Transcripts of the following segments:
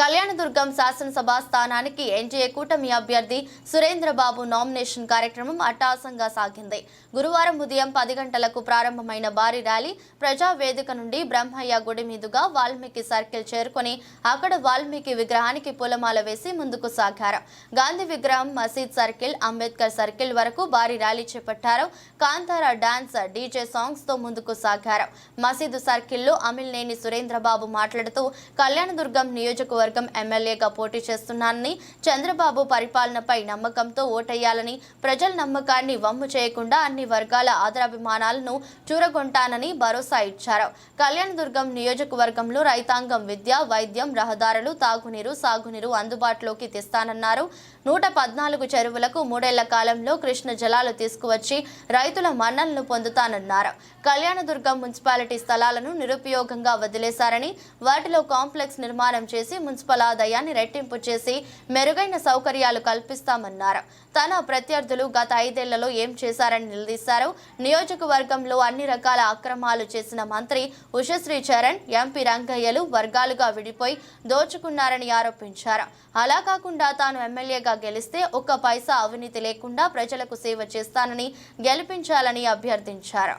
కళ్యాణదుర్గం శాసనసభ స్థానానికి ఎన్డీఏ కూటమి అభ్యర్థి సురేంద్రబాబు నామినేషన్ కార్యక్రమం అట్టాసంగా సాగింది. గురువారం ఉదయం పది గంటలకు ప్రారంభమైన భారీ ర్యాలీ ప్రజా వేదిక నుండి బ్రహ్మయ్య గుడి మీదుగా వాల్మీకి సర్కిల్ చేరుకొని అక్కడ వాల్మీకి విగ్రహానికి పూలమాల వేసి ముందుకు సాగారు. గాంధీ విగ్రహం మసీద్ సర్కిల్ అంబేద్కర్ సర్కిల్ వరకు భారీ ర్యాలీ చేపట్టారు. కాంతార డాన్స్ డీజే సాంగ్స్తో ముందుకు సాగారు. మసీదు సర్కిల్లో అమిల్నేని సురేంద్రబాబు మాట్లాడుతూ కళ్యాణదుర్గం నియోజకవర్గం ఎమ్మెల్యేగా పోటీ చేస్తున్నానని చంద్రబాబు పరిపాలనపై నమ్మకంతో ఓటేయాలని ప్రజల నమ్మకాన్ని వమ్ము చేయకుండా అన్ని వర్గాల ఆదరాభిమానాలను చూరగొంటానని భరోసా ఇచ్చారు. కళ్యాణదుర్గం నియోజకవర్గంలో రైతాంగం విద్య వైద్యం రహదారులు తాగునీరు సాగునీరు అందుబాటులోకి తెస్తానన్నారు. నూట పద్నాలుగు చెరువులకు మూడేళ్ళ కాలంలో కృష్ణ జలాలు తీసుకువచ్చి రైతుల మన్నలను పొందుతానన్నారు. కళ్యాణదుర్గం మున్సిపాలిటీ స్థలాలను నిరుపయోగంగా వదిలేశారని వాటిలో కాంప్లెక్స్ నిర్మాణం చేసి మున్సిపల్ ఆదాయాన్ని రెట్టింపు చేసి మెరుగైన సౌకర్యాలు కల్పిస్తామన్నారు. తన ప్రత్యర్థులు గత ఐదేళ్ళలో ఏం చేశారని నిలదీశారు. నియోజకవర్గంలో అన్ని రకాల అక్రమాలు చేసిన మంత్రి ఉషశ్రీ చరణ్ ఎంపీ రంగయ్యలు వర్గాలుగా విడిపోయి దోచుకున్నారని ఆరోపించారు. అలా కాకుండా తాను ఎమ్మెల్యేగా గెలిస్తే ఒక్క పైసా అవినీతి లేకుండా ప్రజలకు సేవ చేస్తానని గెలిపించాలని అభ్యర్థించారు.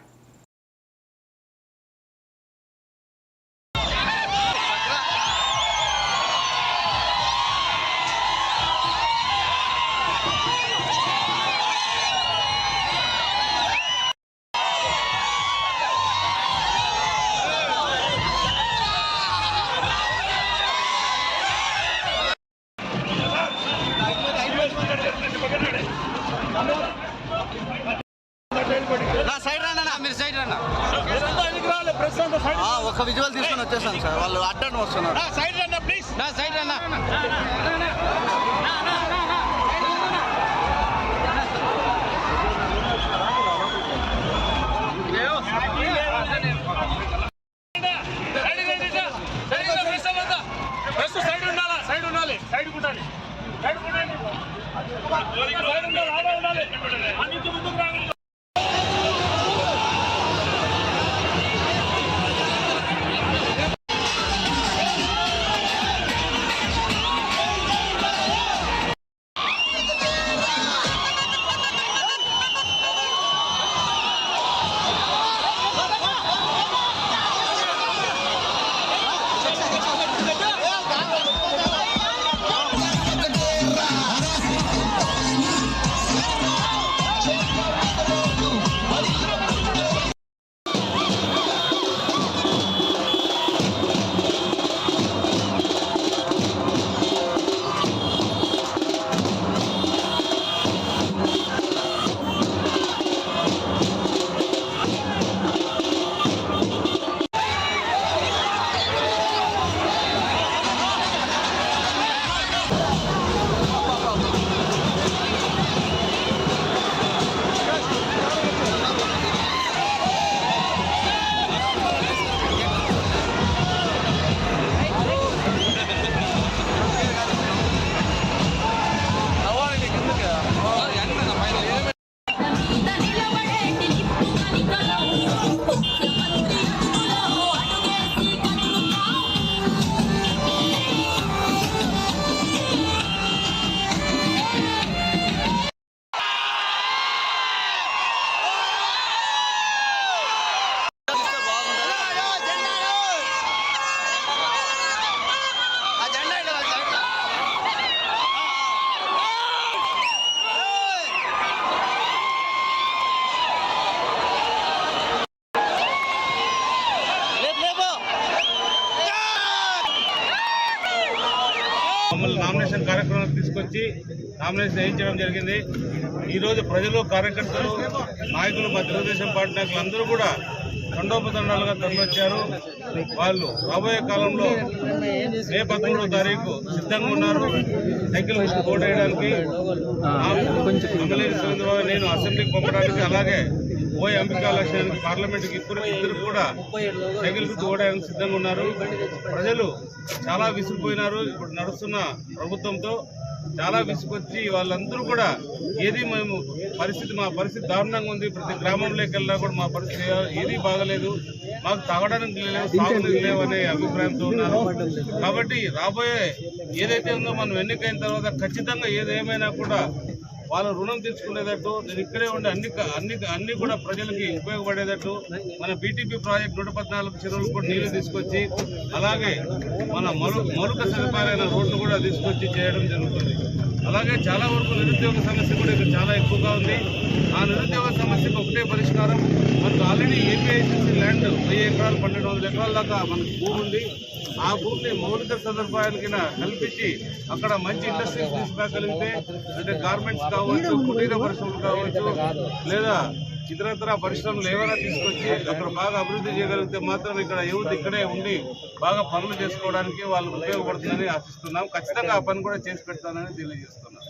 ఒక విజువల్ తీసుకొని వచ్చేసాను సార్. వాళ్ళు అడ్డం వస్తున్నారు. సైడ్ రండి ప్లీజ్ నా సైడ్ ప్రెస్ సైడ్ ఉండాలా సైడ్ ఉండాలి సైడ్ ఉండాలి మమ్మల్ని నామినేషన్ కార్యక్రమం తీసుకొచ్చి నామినేషన్ వేయించడం జరిగింది. ఈరోజు ప్రజలు కార్యకర్తలు నాయకులు మా తెలుగుదేశం పార్టీ నాయకులు అందరూ కూడా తండోపతండాలుగా తరలివచ్చారు. వాళ్ళు రాబోయే కాలంలో మే పదమూడో తారీఖు సిద్ధంగా ఉన్నారు. సైకిల్ గుర్తు ఓటేయడానికి ఎమ్మెల్యే నేను అసెంబ్లీకి పంపడానికి అలాగే ఓ అంబికా లక్ష్యానికి పార్లమెంట్కి ఇద్దరు ఇద్దరు కూడా సైకిల్ గుర్తు ఓడడానికి సిద్ధంగా ఉన్నారు. ప్రజలు చాలా విసిగిపోయినారు. ఇప్పుడు నడుస్తున్న ప్రభుత్వంతో చాలా విసుకొచ్చి వాళ్ళందరూ కూడా ఏది మేము పరిస్థితి మా పరిస్థితి దారుణంగా ఉంది. ప్రతి గ్రామంలోకి వెళ్ళినా కూడా మా పరిస్థితి ఏది బాగలేదు. మాకు తాగడానికి లేదు సాగునీరు లేవు అనే అభిప్రాయంతో ఉన్నారు. కాబట్టి రాబోయే ఏదైతే ఉందో మనం ఎన్నికైన తర్వాత ఖచ్చితంగా ఏదేమైనా కూడా వాళ్ళ రుణం తీర్చుకునేటట్టు నేను ఇక్కడే ఉండే అన్ని అన్ని అన్ని కూడా ప్రజలకి ఉపయోగపడేటట్టు మన బీటీపీ ప్రాజెక్ట్ నూట పద్నాలుగు చెరువులు కూడా నీళ్ళు తీసుకొచ్చి అలాగే మన మరు మౌలిక సదుపాయాలైన రోడ్లు కూడా తీసుకొచ్చి చేయడం జరుగుతుంది. అలాగే చాలా వరకు నిరుద్యోగ సమస్య కూడా ఇక్కడ చాలా ఎక్కువగా ఉంది. ఆ నిరుద్యోగ సమస్యకు ఒకటే పరిష్కారం మనకు ఆల్రెడీ ఏపీఐసిసి ల్యాండ్ వెయ్యి ఎకరాలు పన్నెండు వందల ఎకరాల దాకా మనకు భూమి ఉంది. ఆ భూమిని మౌలిక సదుపాయాలు కింద కల్పించి అక్కడ మంచి ఇండస్ట్రీస్ తీసుకురాగలిగితే అంటే గార్మెంట్స్ కావచ్చు కుటీర పరిశ్రమలు కావచ్చు లేదా ఇతరత్ర పరిశ్రమలు ఏమైనా తీసుకొచ్చి అక్కడ బాగా అభివృద్ధి చేయగలిగితే మాత్రం ఇక్కడ యువత ఇక్కడే ఉండి బాగా పనులు చేసుకోవడానికి వాళ్ళు ఉపయోగపడుతుందని ఆశిస్తున్నాం. ఖచ్చితంగా ఆ పని కూడా చేసి పెడతానని తెలియజేస్తున్నాం.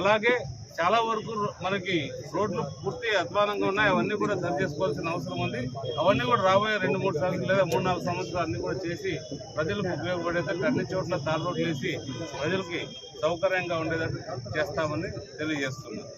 అలాగే చాలా వరకు మనకి రోడ్లు పూర్తి అధ్వానంగా ఉన్నాయి. అవన్నీ కూడా సరి చేసుకోవాల్సిన అవసరం ఉంది. అవన్నీ కూడా రాబోయే రెండు మూడు సంవత్సరాలు లేదా మూడు నాలుగు సంవత్సరాలు అన్నీ కూడా చేసి ప్రజలకు ఉపయోగపడేటట్టు అన్ని చోట్ల తార్ రోడ్లు వేసి ప్రజలకి సౌకర్యంగా ఉండేటట్టు చేస్తామని తెలియజేస్తున్నాం.